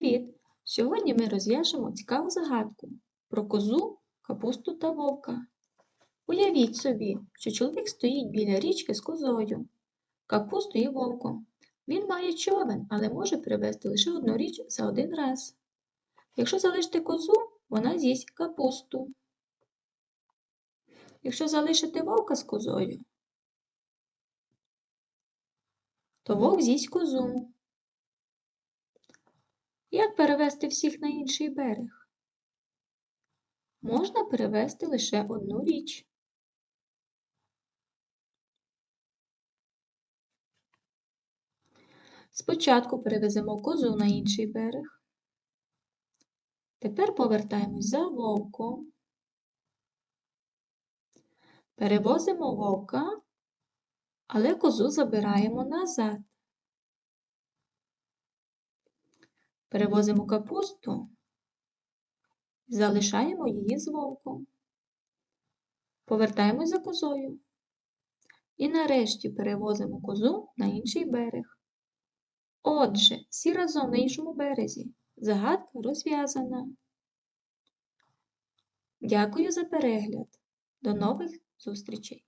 Привіт! Сьогодні ми розв'яжемо цікаву загадку про козу, капусту та вовка. Уявіть собі, що чоловік стоїть біля річки з козою, капустою і вовком. Він має човен, але може привезти лише одну річ за один раз. Якщо залишити козу, вона з'їсть капусту. Якщо залишити вовка з козою, то вовк з'їсть козу. Як перевести всіх на інший берег? Можна перевести лише одну річ. Спочатку перевеземо козу на інший берег. Тепер повертаємось за вовком. Перевозимо вовка, але козу забираємо назад. Перевозимо капусту, залишаємо її з вовком. Повертаємось за козою. І нарешті перевозимо козу на інший берег. Отже, всі разом на іншому березі. Загадка розв'язана. Дякую за перегляд. До нових зустрічей!